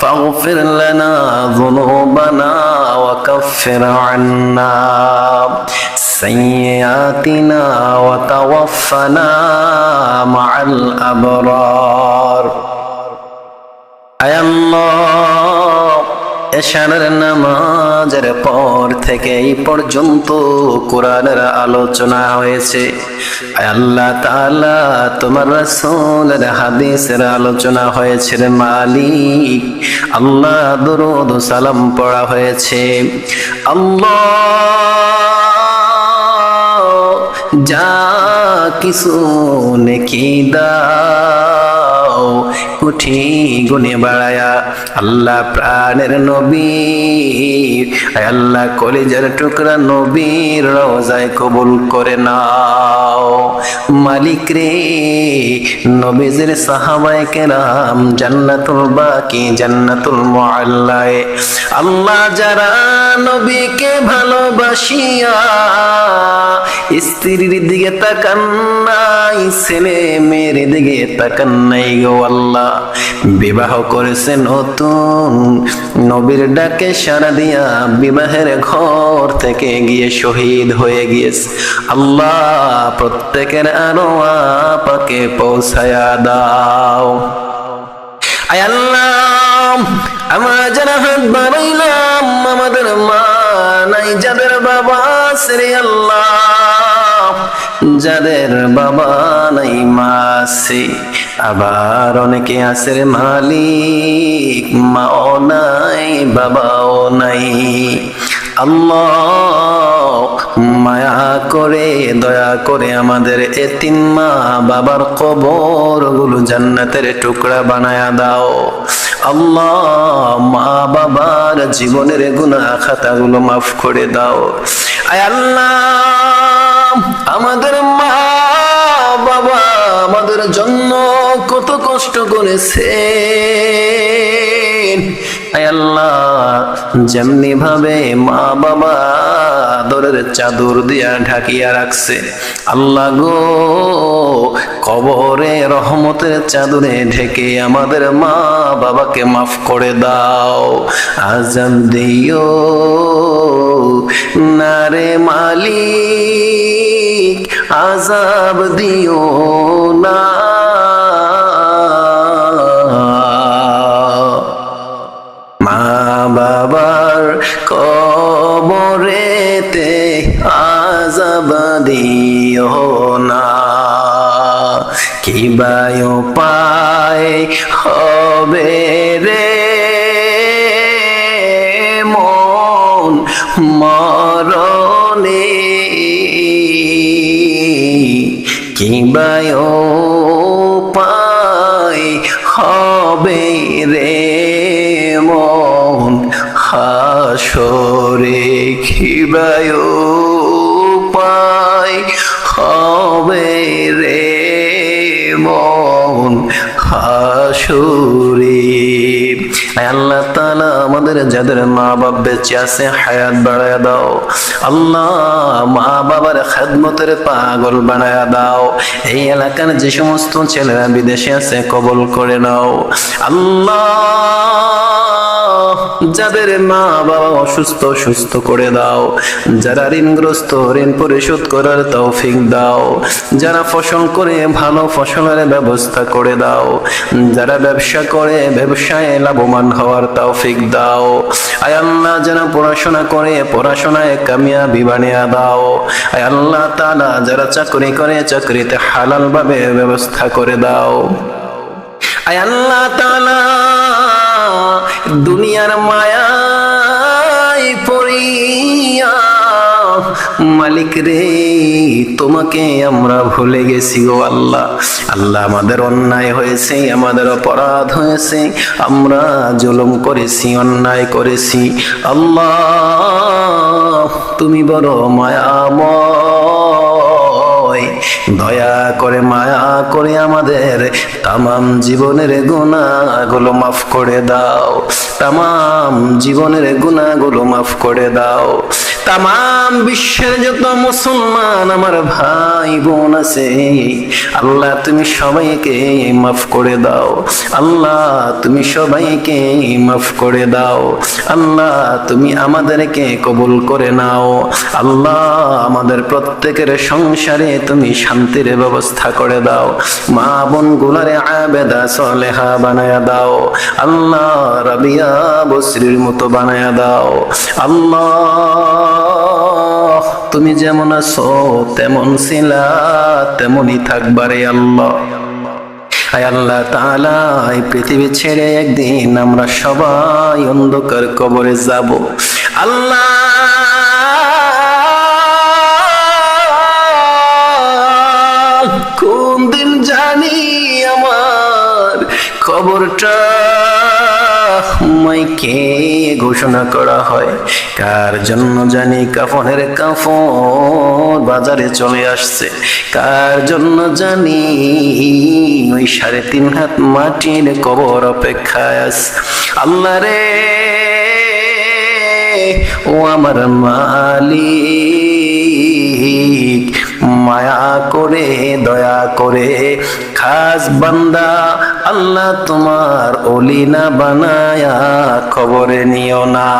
فاغفر لنا ذنوبنا وكفر عنا سيئاتنا وتوفنا مع الأبرار. أي الله. এশানের নামাজের পর থেকে এই পর্যন্ত কোরআনের আলোচনা হয়েছে। আল্লাহ তাআলা, তোমার রাসূলের হাদিসের আলোচনা হয়েছে রে মালিক। আল্লাহ দরুদ সালাম পড়া হয়েছে। আল্লাহ, যা কিছু নেকি দাও। উঠি গুনে বাড়ায়া। আল্লাহ প্রাণের নবী আয় আল্লাহ কলিজার টুকরা নবীর রোজায় কবুল করে নাও। মালিক রে, নবীজের সাহাবায়ে কেরাম জান্নাতুল বাকি, জান্নাতুল মুআল্লায়ে। আল্লাহ যারা নবীকে ভালোবাসিয়া স্ত্রীর দিকে তাকান নাই ছেলে মেয়ের দিকে তাকান নাই গো আল্লাহ। বিবাহ করেছে নতুন, নবীর ডাকে সারা দিয়া বিবাহের ঘর থেকে গিয়ে শহীদ হয়ে গিয়েছে। আল্লাহ প্রত্যেকের আরও পাকে পৌঁছায়া দাও। আয় আল্লাহ, আমরা যারা হাত বাড়াইলাম, আমাদের মা নাই, যাদের বাবা শ্রী আল্লাহ। যাদের বাবা নাই মা আছে, আবার অনেকে আছে মালিক, মাও নাই, বাবাও নাই। আল্লাহ মায়া করে, দয়া করে আমাদের এতিম মা বাবার কবরগুলো জান্নাতের টুকরা বানায়া দাও। আল্লাহ মা বাবার জীবনের গুণা খাতাগুলো মাফ করে দাও। আয় আল্লাহ আমাদের মা বাবা আমাদের জন্য কত কষ্ট করেছে আল্লাহ যেমনি ভাবে মা বাবা দরের চাদর দিয়া ঢাকিয়া রাখছে। আল্লাহ গো, কবরে রহমতের চাদরে ঢেকে আমাদের মা বাবাকে মাফ করে দাও। আজম দিও। নারে মালিক, আজাব দিও না। বায় পায় হবে রে মন মরণে। কি বায় পায় হবে রে মন হাসরে। খিবায় পায় হবে রে মন হাসুরে আল্লাহ তালা আমাদের যাদের মা বাপ বেঁচে আছে, হায়াত বাড়ায় দাও। আল্লাহ মা বাবার খেদমতের পাগল বানায় দাও। এই এলাকার যে সমস্ত ছেলেরা বিদেশে আছে, কবল করে নাও। আল্লাহ যাদের মা বাবা অসুস্থ, সুস্থ করে দাও। যারা ঋণগ্রস্ত, ঋণ পরিশোধ করার তৌফিক দাও। যারা ফসল করে, ভালো ফসলের ব্যবস্থা করে দাও। যারা ব্যবসা করে, ব্যবসায় লাভবান হওয়ার তৌফিক দাও। আয় আল্লাহ যারা পড়াশোনা করে, পড়াশোনায় কামিয়া বানিয়ে দাও। আয় আল্লাহ তাআলা যারা চাকরি করে, চাকরিতে হালাল ভাবে ব্যবস্থা করে দাও। আয় আল্লাহ তাআলা দুনিয়ার মায়ায় পড়িয়া, মালিক রে, তোমাকে আমরা ভুলে গেছি গো আল্লাহ। আল্লাহ আমাদের অন্যায় হয়েছে, আমাদের অপরাধ হয়েছে, আমরা জুলুম করেছি, অন্যায় করেছি। আল্লাহ, তুমি বড় মায়াময়। নয় দয়া করে, মায়া করে আমাদের তামাম জীবনের গুণাগুলো মাফ করে দাও। তামাম জীবনের গুণাগুলো মাফ করে দাও। তামাম বিশ্বের যত মুসলমান, আমার ভাই বোন আছে, আল্লাহ তুমি সবাইকে মাফ করে দাও। আল্লাহ তুমি সবাইকে মাফ করে দাও। আল্লাহ তুমি আমাদেরকে কবুল করে নাও। আল্লাহ আমাদের প্রত্যেকের সংসারে তুমি শান্তির ব্যবস্থা করে দাও। মা বোন গুলারে আবেদা সলেহা বানায়া দাও। আল্লাহ রাবিয়া বসরির মতো বানায়া দাও। আল্লাহ তুমি যেমন আছো, তেমন ছিলা তেমনই থাকবারে আল্লাহ। আল্লাহ তাআলা, এই পৃথিবী ছেড়ে একদিন আমরা সবাই অন্ধকার কবরে যাব। আল্লাহ কোন দিন জানি আমার খবরটা মাইকে ঘোষণা করা হয়, কার জন্য জানি কাফনের কাফন বাজারে চলে আসছে, কার জন্য জানি ওই সাড়ে তিন হাত মাটির কবর অপেক্ষায় আছে। আল্লাহ রে, ও আমার মালিক, মায়া করে, দয়া করে, খাস বান্দা আল্লাহ তোমার অলি না বানায়া খবরে নিও না।